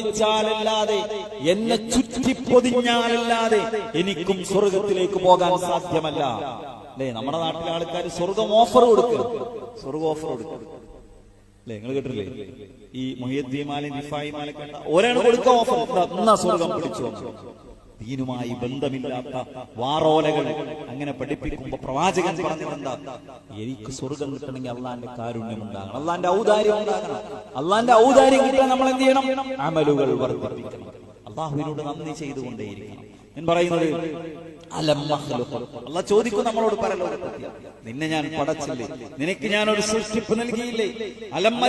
ബന്ധിപ്പിച്ചാലല്ലാതെ എന്നെ ചുറ്റിപ്പൊതിഞ്ഞാലല്ലാതെ എനിക്കും സ്വർഗത്തിലേക്ക് പോകാൻ സാധ്യമല്ല. അല്ലേ നമ്മുടെ നാട്ടിലെ ആൾക്കാർ സ്വർഗം ഓഫർ കൊടുക്കും. സ്വർഗം ഓഫർ കൊടുക്കും. അല്ലെ നിങ്ങൾ കേട്ടില്ലേ ഈ മൊഹിയദ്ദീമാലും റിഫായിമാലൊക്കെ ഒരാൾ കൊടുക്കുക ഓഫർ എന്നാ സ്വർഗം പിടിച്ചു ദീനുമായി ബന്ധമില്ലാത്ത വാറോലകൾ അങ്ങനെ പഠിപ്പിക്കുമ്പോ പ്രവാചകൻ പറഞ്ഞതെന്താ? എനിക്ക് സ്വർഗം കിട്ടണമെങ്കിൽ അള്ളാന്റെ കാരുണ്യം ഉണ്ടാകണം. അള്ളാന്റെ ഔദാര്യം ഉണ്ടാകണം. അള്ളാന്റെ ഔദാര്യം കിട്ടാൻ നമ്മൾ എന്ത് ചെയ്യണം? അമലുകൾ വർദ്ധിപ്പിക്കണം. അള്ളാഹുവിനോട് നന്ദി ചെയ്തുകൊണ്ടേയിരിക്കണം. ഞാൻ പറയുന്നത് അലം മഖ്ലുഖ്. അള്ളാഹ് ചോദിക്കും നമ്മളോട് പറയലോ നിന്നെ ഞാൻ പടച്ചില്ലേ? നിനക്ക് ഞാൻ ഒരു സൃഷ്ടിപ്പ് നൽകിയില്ലേ? അലമ്മ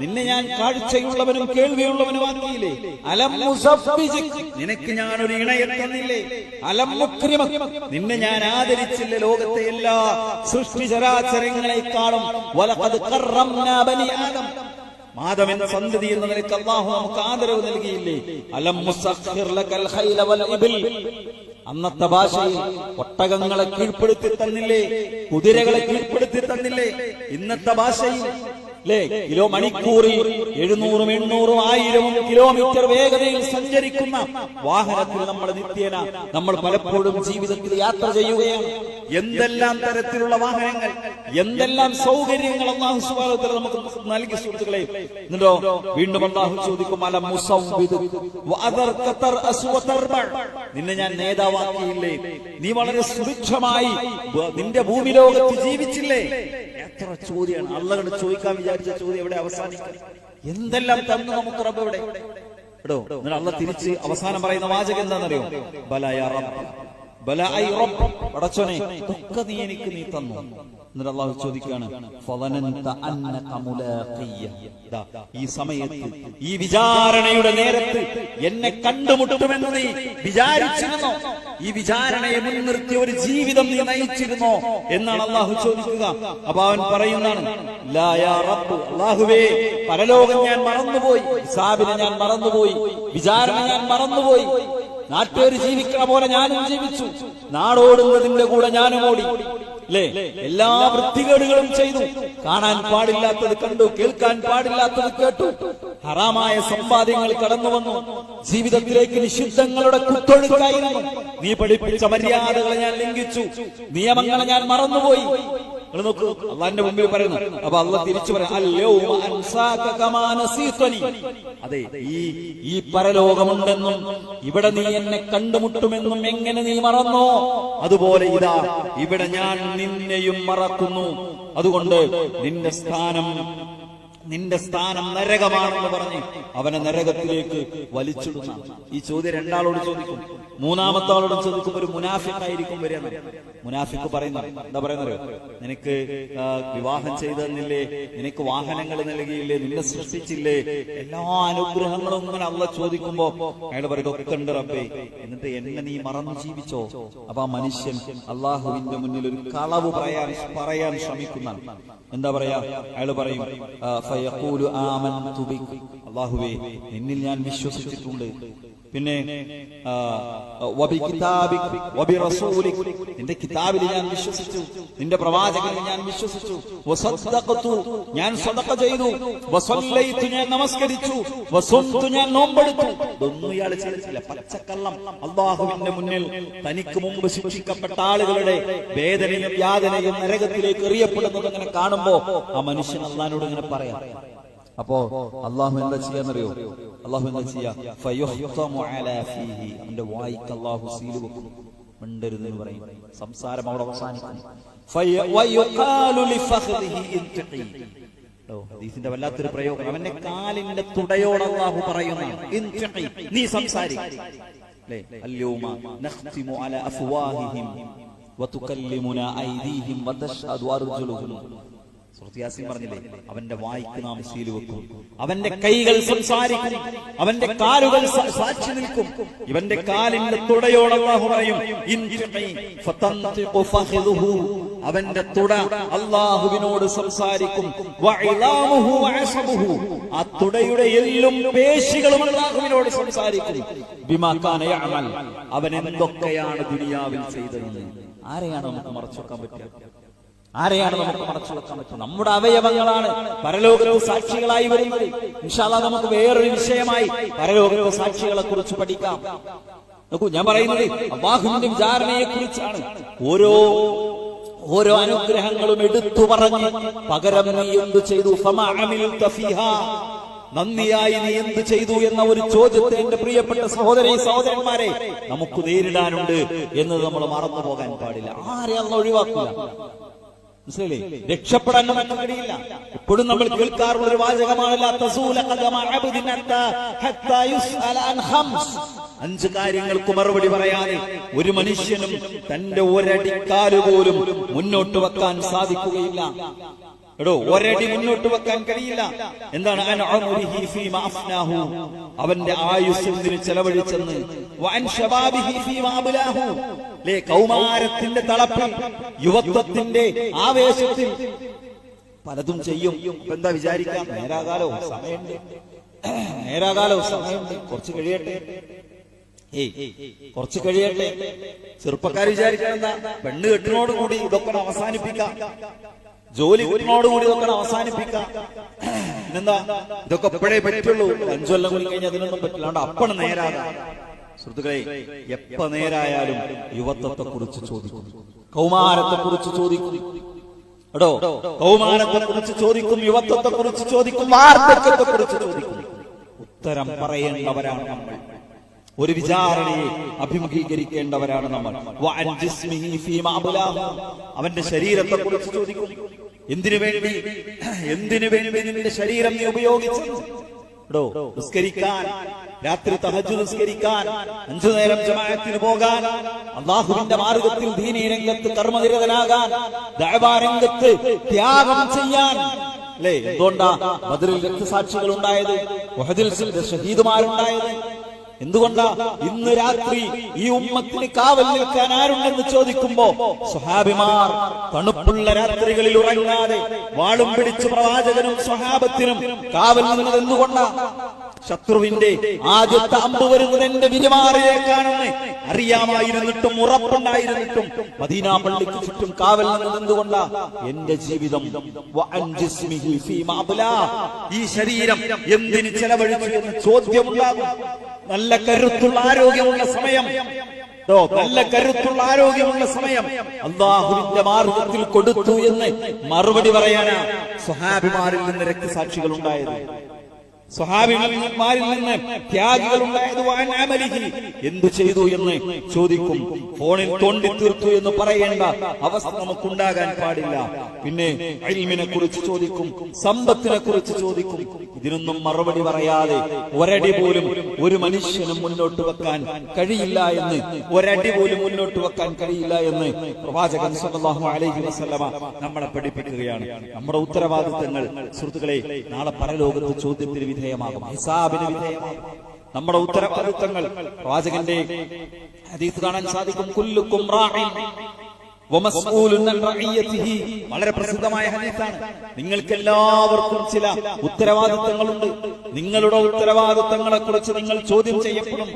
നിന്നെ ഞാൻ കാഴ്ചയുള്ളവനും കേൾവിയുള്ളവനുമാക്കിയില്ലേ? അലം മുസഫ്ഫിജിക് നിനക്ക് ഞാൻ ഒരു ഇണയെ തന്നില്ലേ? അലം മുക്രിമക് നിന്നെ ഞാൻ ആദരിച്ചില്ലേ ലോകത്തെ എല്ലാ സൃഷ്ടി ചരാചരങ്ങളെക്കാളും? ബനി ആദം. മാധവൻ സന്തതി എന്ന നിലയ്ക്ക് അള്ളാഹു നമുക്ക് ആദരവ് നൽകിയില്ലേ? അന്നത്തെ ഭാഷയിൽ ഒട്ടകങ്ങളെ കീഴ്പ്പെടുത്തി തന്നില്ലേ? കുതിരകളെ കീഴ്പ്പെടുത്തി തന്നില്ലേ? ഇന്നത്തെ ഭാഷയിൽ അല്ലേ കിലോ മണിക്കൂറിൽ എഴുന്നൂറും എണ്ണൂറും ആയിരവും കിലോമീറ്റർ വേഗതയിൽ സഞ്ചരിക്കുന്ന വാഹനത്തിൽ നമ്മൾ നിത്യേന നമ്മൾ പലപ്പോഴും ജീവിതത്തിൽ യാത്ര ചെയ്യുകയാണ്. എന്തെല്ലാം തരത്തിലുള്ള വാഹനങ്ങൾ എന്തെല്ലാം സൗകര്യങ്ങൾ അള്ളാഹു സുബാനത്തിൽ നമുക്ക് നൽകി സുഹൃത്തുക്കളെ. എന്നിട്ടോ വീണ്ടും അള്ളാഹു ചോദിക്കും അല. നിന്നെ ഞാൻ നേതാവാക്കിയില്ലേ? നീ വളരെ സുഭിക്ഷമായി നിന്റെ ഭൂമി ലോകത്ത് ജീവിച്ചില്ലേ? എത്ര ചോദ്യമാണ്. അള്ളകണ്ട് ചോദിക്കാൻ വിചാരിച്ച ചോദ്യം എവിടെ അവസാനിക്കും? എന്തെല്ലാം തന്നു നമുക്ക് റബ്ബ് എവിടെ എന്നിട്ട് അള്ള തിരിച്ച് അവസാനം പറയുന്ന വാചകം എന്താണെന്നറിയോ? ബലയ റബ്ബ്. നീ എനിക്ക് നീ അള്ളാഹു ഈ സമയത്ത് ഈ വിചാരണയുടെ നേരത്ത് എന്നെ കണ്ടുമുട്ടുമെന്ന് നീ വിചാരിച്ചിരുന്നോ? ഈ വിചാരണയെ മുൻനിർത്തി ഒരു ജീവിതം നീ നയിച്ചിരുന്നോ? എന്നാണ് അള്ളാഹു ചോദിക്കുക. അപ്പൊ അവൻ പറയുന്നതാണ് "ലാ യാ റബ്ബ് അള്ളാഹുവേ പരലോകം ഞാൻ മറന്നുപോയി സാബിനെ ഞാൻ മറന്നുപോയി വിചാരണ ഞാൻ മറന്നുപോയി നാട്ടുകാർ ജീവിക്കണ പോലെ ഞാനും ജീവിച്ചു. നാടോടുന്നതിന്റെ കൂടെ ഞാനും ഓടി. അല്ലേ എല്ലാ വൃത്തികേടുകളും ചെയ്തു. കാണാൻ പാടില്ലാത്തത് കണ്ടു കേൾക്കാൻ പാടില്ലാത്തത് കേട്ടു. ഹറാമായ സമ്പാദ്യങ്ങൾ കടന്നു വന്നു. ജീവിതത്തിലേക്ക് നിഷിദ്ധങ്ങളുടെ കുത്തൊഴുക്കായിരുന്നു. നീ പഠിപ്പിച്ച മര്യാദകളെ ഞാൻ ലംഘിച്ചു. നിയമങ്ങളെ ഞാൻ മറന്നുപോയി. നിങ്ങൾ നോക്കൂ അള്ളാന്റെ മുമ്പിൽ പറയുന്നു. അപ്പൊ അള്ള തിരിച്ചു പറയാം. അതെ ഈ ഈ പരലോകമുണ്ടെന്നും ഇവിടെ നീ എന്നെ കണ്ടുമുട്ടുമെന്നും എങ്ങനെ നീ മറന്നോ? അതുപോലെ ഇതാ ഇവിടെ ഞാൻ നിന്നെയും മറക്കുന്നു. അതുകൊണ്ട് നിന്റെ സ്ഥാനം നിന്റെ സ്ഥാനം നരകമാണെന്ന് പറഞ്ഞ് അവനെ നരകത്തിലേക്ക് വലിച്ചിടുന്ന. ഈ ചോദ്യം രണ്ടാളോട് ചോദിക്കും. മൂന്നാമത്തെ ആളോട് ചോദിക്കും ഒരു മുനാഫിക്കായിരിക്കും വരിക മുനാഫിക്ക് പറയുന്നു. എന്താ പറയുന്നത് നിനക്ക് വിവാഹം ചെയ്തു തന്നില്ലേ നിനക്ക് വാഹനങ്ങൾ നൽകിയില്ലേ? നിന്നെ സൃഷ്ടിച്ചില്ലേ? എല്ലാ അനുഗ്രഹങ്ങളും ഇങ്ങനെ അള്ള ചോദിക്കുമ്പോ അയാൾ പറയും ഒക്കെ ഉണ്ട് റബ്ബേ. എന്നിട്ട് എന്നെ നീ മറന്നു ജീവിച്ചോ? അപ്പൊ ആ മനുഷ്യൻ അള്ളാഹുവിന്റെ മുന്നിൽ ഒരു കളവ് പറയാൻ പറയാൻ ശ്രമിക്കുന്ന എന്താ പറയാ? അയാൾ പറയും. അള്ളാഹുവേ നിന്നിൽ ഞാൻ വിശ്വസിച്ചിട്ടുണ്ട്. പിന്നെ നിന്റെ കിതാബിൽ ഞാൻ വിശ്വസിച്ചു. നിന്റെ പ്രവാചകനെ ഞാൻ വിശ്വസിച്ചു. ഞാൻ സദഖ ചെയ്തു. ഞാൻ നമസ്കരിച്ചു. ഞാൻ നോമ്പെടുത്തു. ഇതൊന്നും ഇയാൾ ചെയ്തിട്ടില്ല. പച്ചക്കള്ളം അല്ലാഹുവിന്റെ മുന്നിൽ തനിക്ക് മുമ്പ് ശിക്ഷിക്കപ്പെട്ട ആളുകളുടെ വേദനയും യാതനയും നരകത്തിലേക്ക് എറിയപ്പെടുന്നത് അങ്ങനെ കാണുമ്പോ ആ മനുഷ്യൻ അള്ളഹാനോട് ഇങ്ങനെ പറയാം. അപ്പോ അള്ളാഹു എന്താ ചെയ്യാന്നറിയോ? അള്ളാഹു എന്താ ചെയ്യാ. അവന്റെ വായിക്ക് അള്ളാഹു സീൽ വെക്കും മിണ്ടരുത് എന്ന് പറയും. സംസാരം അവിടെ അവസാനിക്കും. ഹദീസിന്റെ വല്ലാത്തൊരു പ്രയോഗം. അവന്റെ കാലിന്റെ തുടയോട് അള്ളാഹു പറയുന്നു. നീ സംസാരിക്കും. അല്ലേ? പറഞ്ഞില്ലേ അവന്റെ വായിക്ക് നാം സീൽ വെക്കും. അവന്റെ കൈകൾ സംസാരിക്കും. അവന്റെ കാലുകൾ സാക്ഷി നിൽക്കും. ഇവന്റെ കാലിന്റെ തുടയോട് അള്ളാഹു പറയും. അവന്റെ തുട അള്ളാഹുവിനോട് സംസാരിക്കും. ആ തുടയുടെ എല്ലും പേശികളും അള്ളാഹുവിനോട് സംസാരിക്കും. അവൻ എന്തൊക്കെയാണ് ദുനിയാവിൽ ചെയ്തതെന്ന്. ആരെയാണ് നമുക്ക് മറച്ചു വെക്കാൻ പറ്റുക? ആരെയാണ് നമുക്ക് മറച്ചു വെക്കാൻ പറ്റും നമ്മുടെ അവയവങ്ങളാണ്. പരലോകത്ത് സാക്ഷികളായി വരുന്നത് ഇൻഷാല്ല നമുക്ക് വേറൊരു വിഷയമായി പരലോകത്തെ സാക്ഷികളെ കുറിച്ച് പഠിക്കാം. നോക്കൂ ഞാൻ പറയുന്നത് അള്ളാഹുവിന്റെ വിചാരണയെ കുറിച്ചാണ് ഓരോ ഓരോ അനുഗ്രഹങ്ങളും എടുത്തു പറഞ്ഞ് പകരം നീ എന്ത് ചെയ്തു. നന്ദിയായി നീ എന്ത് ചെയ്തു എന്ന ഒരു ചോദ്യത്തെ എന്റെ പ്രിയപ്പെട്ട സഹോദരി സഹോദരന്മാരെ നമുക്ക് നേരിടാനുണ്ട് എന്നത് നമ്മൾ മറന്നു പോകാൻ പാടില്ല. ആരെ അന്ന് ഒഴിവാക്കില്ല മനസ്സിലായില്ലേ? രക്ഷപ്പെടാൻ നമുക്ക് കഴിയില്ല എപ്പോഴും നമ്മൾ കേൾക്കാറുള്ള ഒരു വാചകമാണല്ല. അഞ്ച് കാര്യങ്ങൾക്ക് മറുപടി പറയാതെ ഒരു മനുഷ്യനും തന്റെ ഒരടിക്കാൽ പോലും മുന്നോട്ട് വെക്കാൻ സാധിക്കുകയില്ല. എടോ ഒരടി മുന്നോട്ട് വെക്കാൻ കഴിയില്ല. എന്താണ്. അവന്റെ ആയുസ്സിന് ചെലവഴിച്ചെന്ന് കൗമാരത്തിന്റെ തളപ്പം യുവത്വത്തിന്റെ ആവേശത്തിൽ. പലതും ചെയ്യും. എന്താ വിചാരിക്കാം നേരാകാലോ സമയമുണ്ട്. നേരാകാലോ സമയമുണ്ട്. കുറച്ച് കഴിയട്ടെ. കുറച്ച് കഴിയട്ടെ. ചെറുപ്പക്കാർ വിചാരിക്കണം എന്താ പെണ്ണ് കെട്ടിനോട് കൂടി ഇതൊക്കെ അവസാനിപ്പിക്കാം. ജോലി കൂടി ഇതൊക്കെ ഒന്ന് അവസാനിപ്പിക്കാം പിന്നെന്താ ഇതൊക്കെ എപ്പോഴേ പറ്റുള്ളൂ. അഞ്ചു കൊല്ലം കൂടി കഴിഞ്ഞാൽ അതിനൊന്നും പറ്റില്ല. അതുകൊണ്ട് അപ്പണ് നേരാകാം സുഹൃത്തുക്കളെ എപ്പ നേരായാലും യുവത്വത്തെ കുറിച്ച് ചോദിക്കും. കൗമാരത്തെ കുറിച്ച് ചോദിക്കും. എടോ കൗമാരത്തെ കുറിച്ച് ചോദിക്കും യുവത്വത്തെ കുറിച്ച് ചോദിക്കും വാർദ്ധക്യത്തെ കുറിച്ച് ചോദിക്കും. ഉത്തരം പറയേണ്ടവരാണ് നമ്മൾ. ഒരു വിചാരണയെ അഭിമുഖീകരിക്കേണ്ടവരാണ് നമ്മൾ. അവന്റെ ശരീരത്തെ കുറിച്ച് ചോദിക്കും. എന്തിനു വേണ്ടി? എന്തിനു വേണ്ടി നിന്റെ ശരീരം നീ ഉപയോഗിച്ചു? നിസ്കരിക്കാൻ രാത്രി തഹജു നിസ്കരിക്കാൻ അഞ്ചു നേരം ജമായത്തിന് പോകാൻ അള്ളാഹുവിന്റെ മാർഗത്തിൽ ദീനീ രംഗത്ത് കർമ്മനിരതനാകാൻ ദയവാരംഗത്ത് ത്യാഗം ചെയ്യാൻ. അല്ലേ? എന്തുകൊണ്ടാ ബദറിൽ രക്തസാക്ഷികൾ ഉണ്ടായത് ഷഹീദുമാരുണ്ടായത്? എന്തുകൊണ്ടാ ഇന്ന് രാത്രി ഈ ഉമ്മത്തിന് കാവൽ നിൽക്കാൻ ആരുണ്ടെന്ന് ചോദിക്കുമ്പോ സ്വഹാബിമാർ തണുപ്പുള്ള രാത്രികളിൽ ഉറങ്ങാതെ വാളും പിടിച്ച് പ്രവാചകനും സ്വഹാബത്തിനും കാവൽ നിന്നത് എന്തുകൊണ്ടാ? ശത്രുവിന്റെ ആദ്യത്തെ അമ്പ് വരുന്നത് എന്റെ വിരിമാറിയേക്കാണെന്ന് അറിയാമായിരുന്നിട്ടും ഉറപ്പുണ്ടായിരുന്നിട്ടും മദീന പള്ളിക്ക് ചുറ്റും കാവൽ നിന്നത് എന്തുകൊണ്ടാ? എന്റെ ജീവിതം. ഈ ശരീരം എന്തിന് ചെലവഴിച്ചു എന്ന് ചോദ്യമുണ്ടാകും. നല്ല കരുത്തുള്ള ആരോഗ്യമുള്ള സമയം. നല്ല കരുത്തുള്ള ആരോഗ്യമുള്ള സമയം. അള്ളാഹുവിന്റെ മാർഗത്തിൽ കൊടുത്തു എന്ന് മറുപടി പറയാനാ സ്വഹാബിമാരിൽ നിന്ന് രക്തസാക്ഷികൾ ഉണ്ടായത് സ്വഹാബിമാരിൽ നിന്ന് ത്യാഗികൾ എന്തു ചെയ്തു എന്ന് ചോദിക്കും. ഫോണിൽ തോണ്ടി തീർത്തു എന്ന് പറയേണ്ട അവസ്ഥ നമുക്കുണ്ടാകാൻ പാടില്ല. പിന്നെ അൽമിനെ കുറിച്ച് ചോദിക്കും സമ്പത്തിനെ കുറിച്ച് ചോദിക്കും. ഇതിനൊന്നും മറുപടി പറയാതെ ഒരടി പോലും ഒരു മനുഷ്യനും മുന്നോട്ട് വെക്കാൻ കഴിയില്ല എന്ന് ഒരടി പോലും മുന്നോട്ട് വെക്കാൻ കഴിയില്ല എന്ന് പ്രവാചകൻ സല്ലല്ലാഹു അലൈഹി വസല്ലമ നമ്മളെ പഠിപ്പിക്കുകയാണ്. നമ്മുടെ ഉത്തരവാദിത്തങ്ങൾ സുഹൃത്തുക്കളെ നാളെ പരലോകത്ത് ചോദ്യത്തിന് വിധേയമാകും. ഹിസാബിന് വിധേയമാകും. നമ്മുടെ ഉത്തരവാദിത്തങ്ങൾ പ്രവാചകന്റെ ഹദീസ് കാണാൻ സാധിക്കും. കുല്ലുക്കും. വളരെ പ്രസിദ്ധമായ ഹദീസാണ്. നിങ്ങൾക്ക് എല്ലാവർക്കും ചില ഉത്തരവാദിത്തങ്ങളുണ്ട്. നിങ്ങളുടെ ഉത്തരവാദിത്തങ്ങളെ കുറിച്ച് നിങ്ങൾ ചോദ്യം ചെയ്യപ്പെടും.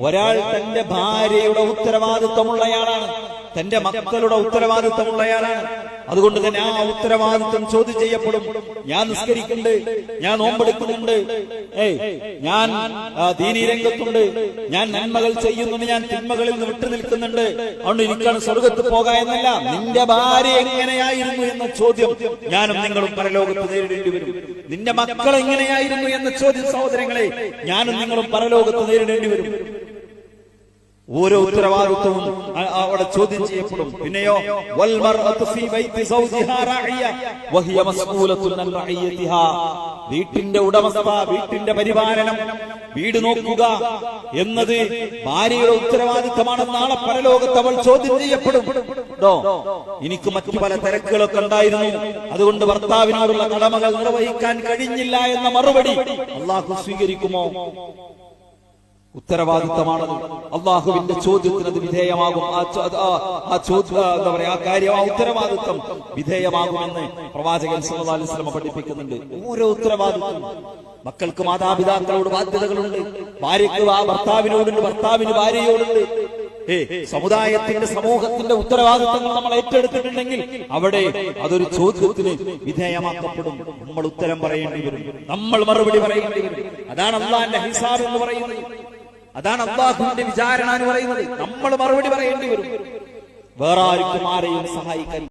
ഒരാൾ തന്റെ ഭാര്യയുടെ ഉത്തരവാദിത്തമുള്ളയാളാണ്. തന്റെ മക്കളുടെ ഉത്തരവാദിത്തമുള്ളയാളാണ്. അതുകൊണ്ട് തന്നെ ആ ഉത്തരവാദിത്വം ചോദ്യം ചെയ്യപ്പെടും. ഞാൻ നിസ്കരിക്കുന്നുണ്ട് ഞാൻ നോമ്പെടുക്കുന്നുണ്ട്. ഏയ് ഞാൻ ദീനീരംഗത്തുണ്ട് രംഗത്തുണ്ട്. ഞാൻ നന്മകൾ ചെയ്യുന്നുണ്ട് ഞാൻ തിന്മകളിൽ നിന്ന് വിട്ടു നിൽക്കുന്നുണ്ട്. അതുകൊണ്ട് എനിക്കാണ് സ്വർഗത്ത് പോകാ എന്നല്ല നിന്റെ ഭാര്യ എങ്ങനെയായിരുന്നു എന്ന ചോദ്യം ഞാനും നിങ്ങളും പരലോകത്ത് നേരിടേണ്ടി വരും. നിന്റെ മക്കൾ എങ്ങനെയായിരുന്നു എന്ന ചോദ്യം സഹോദരങ്ങളെ ഞാനും നിങ്ങളും പരലോകത്ത് നേരിടേണ്ടി വരും. ഓരോ ഉത്തരവാദിത്വവും അവിടെ ചോദ്യം ചെയ്യപ്പെടും. പിന്നെയോ വീട്ടിന്റെ ഉടമസ്ഥ വീട്ടിന്റെ പരിപാലനം വീട് നോക്കുക എന്നത് ഭാര്യയുടെ ഉത്തരവാദിത്തമാണ് നാളെ പരലോകത്ത് അവൾ ചോദ്യം ചെയ്യപ്പെടും. എനിക്ക് മറ്റു പല തിരക്കുകളൊക്കെ ഉണ്ടായിരുന്നു. അതുകൊണ്ട് ഭർത്താവിനോടുള്ള കടമകൾ നിർവഹിക്കാൻ കഴിഞ്ഞില്ല എന്ന മറുപടി അള്ളാഹു സ്വീകരിക്കുമോ? ഉത്തരവാദിത്തമാണത്. അള്ളാഹുവിന്റെ ചോദ്യത്തിന് അത് വിധേയമാകും. ആ ചോദ്യം എന്താ പറയാ ആ കാര്യം ആ ഉത്തരവാദിത്തം വിധേയമാകുമെന്ന് പ്രവാചകൻ വസല്ലം പഠിപ്പിക്കുന്നുണ്ട്. ഓരോ ഉത്തരവാദിത്വം. മക്കൾക്ക് മാതാപിതാക്കളോട് ബാധ്യതകളുണ്ട്. ഭാര്യയ്ക്ക് ആ ഭർത്താവിനോടുണ്ട് ഭർത്താവിന് ഭാര്യയോടുണ്ട്. ഏ സമുദായത്തിന്റെ സമൂഹത്തിന്റെ ഉത്തരവാദിത്തങ്ങൾ നമ്മൾ ഏറ്റെടുത്തിട്ടുണ്ടെങ്കിൽ അവിടെ അതൊരു ചോദ്യത്തിന് വിധേയമാക്കപ്പെടും. നമ്മൾ ഉത്തരം പറയേണ്ടി വരും. നമ്മൾ മറുപടി പറയേണ്ടി വരും. അതാണ് അള്ളാന്റെ ഹിസാബ് എന്ന് പറയുന്നത്. അതാണ് അള്ളാഹുവിന്റെ വിചാരണ എന്ന് പറയുന്നത്. നമ്മൾ മറുപടി പറയേണ്ടി വരും. വേറെ ആർക്കും ആരെയും സഹായിക്കാൻ